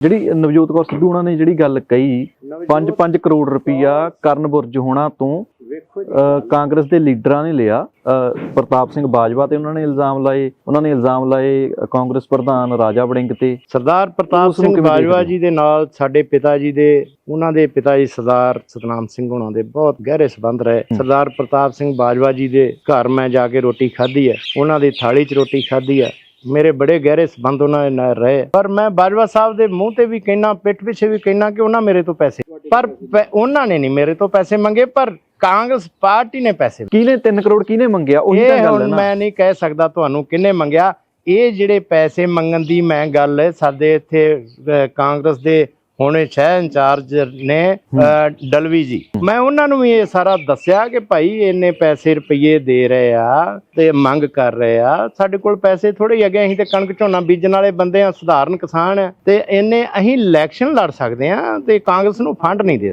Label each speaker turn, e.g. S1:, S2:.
S1: ਜਿਹੜੀ ਨਵਜੋਤ ਕੌਰ ਸਿੱਧੂ ਉਹਨਾਂ ਨੇ ਜਿਹੜੀ ਗੱਲ ਕਹੀ 5-5 ਕਰੋੜ ਰੁਪਈਆ ਕਰਨ ਬੁਰਜ ਹੋਣਾ ਤੋਂ ਕਾਂਗਰਸ ਦੇ ਲੀਡਰਾਂ ਨੇ ਲਿਆ ਪ੍ਰਤਾਪ ਸਿੰਘ ਬਾਜਵਾ ਤੇ ਉਹਨਾਂ ਨੇ ਇਲਜ਼ਾਮ ਲਾਏ ਉਹਨਾਂ ਨੇ ਇਲਜ਼ਾਮ ਲਾਏ ਕਾਂਗਰਸ ਪ੍ਰਧਾਨ ਰਾਜਾ ਵੜਿੰਗ ਤੇ।
S2: ਸਰਦਾਰ ਪ੍ਰਤਾਪ ਸਿੰਘ ਬਾਜਵਾ ਜੀ ਦੇ ਨਾਲ ਸਾਡੇ ਪਿਤਾ ਜੀ ਦੇ ਉਹਨਾਂ ਦੇ ਪਿਤਾ ਜੀ ਸਰਦਾਰ ਸਤਨਾਮ ਸਿੰਘ ਹੋਣਾ ਦੇ ਬਹੁਤ ਗਹਿਰੇ ਸੰਬੰਧ ਰਹੇ। ਸਰਦਾਰ ਪ੍ਰਤਾਪ ਸਿੰਘ ਬਾਜਵਾ ਜੀ ਦੇ ਘਰ ਮੈਂ ਜਾ ਕੇ ਰੋਟੀ ਖਾਧੀ ਹੈ ਉਹਨਾਂ ਦੀ ਥਾਲੀ 'ਚ ਰੋਟੀ ਖਾਧੀ ਹੈ। ਮੇਰੇ ਬੜੇ ਗਹਿਰੇ ਸੰਬੰਧ ਉਹਨਾਂ ਦੇ ਨਾਲ ਰਹੇ। ਪਰ ਮੈਂ ਬਾਜਵਾ ਸਾਹਿਬ ਦੇ ਮੂੰਹ ਤੇ ਵੀ ਕਹਿਣਾ ਪਿੱਠ ਪਿੱਛੇ ਵੀ ਕਹਿਣਾ ਕਿ ਉਹਨਾਂ ਮੇਰੇ ਤੋਂ ਪੈਸੇ ਪਰ ਪੈ- ਉਹਨਾਂ ਨੇ ਨਹੀਂ ਮੇਰੇ ਤੋਂ ਪੈਸੇ ਮੰਗੇ ਪਰ ਕਾਂਗਰਸ ਪਾਰਟੀ ਨੇ ਪੈਸੇ
S1: ਕਿਹਨੇ 3 ਕਰੋੜ ਕਿਹਨੇ ਮੰਗਿਆ? ਉਹੀ ਤਾਂ
S2: ਇਹ
S1: ਗੱਲ ਹੈ
S2: ਹੁਣ
S1: ਨਾ।
S2: ਮੈਂ ਨਹੀਂ ਕਹਿ ਸਕਦਾ ਤੁਹਾਨੂੰ ਕਿੰਨੇ ਮੰਗਿਆ। ਇਹ ਜਿਹੜੇ ਪੈਸੇ ਮੰਗਣ ਦੀ ਮੈਂ ਗੱਲ ਸਾਡੇ ਇੱਥੇ ਅਹ, ਕਾਂਗਰਸ ਦੇ ਹੁਣੇ ਸ਼ਹਿਰ ਇੰਚਾਰਜ ਨੇ ਡਲਵੀ ਜੀ। ਮੈਂ ਉਹਨਾਂ ਨੂੰ ਵੀ ਇਹ ਸਾਰਾ ਦੱਸਿਆ ਕਿ ਭਾਈ ਇੰਨੇ ਪੈਸੇ ਰੁਪਏ ਦੇ ਰਹੇ ਆ ਤੇ ਮੰਗ ਕਰ ਰਹੇ ਆ। ਸਾਡੇ ਕੋਲ ਪੈਸੇ ਥੋੜੇ ਹੀ ਹੈਗੇ ਅਸੀਂ ਤੇ ਕਣਕ ਝੋਨਾ ਬੀਜਣ ਵਾਲੇ ਬੰਦੇ ਆ ਸਧਾਰਨ ਕਿਸਾਨ ਆ। ਤੇ ਇੰਨੇ ਅਸੀਂ ਇਲੈਕਸ਼ਨ ਲੜ ਸਕਦੇ ਆ ਤੇ ਕਾਂਗਰਸ ਨੂੰ ਫੰਡ ਨਹੀਂ ਦੇ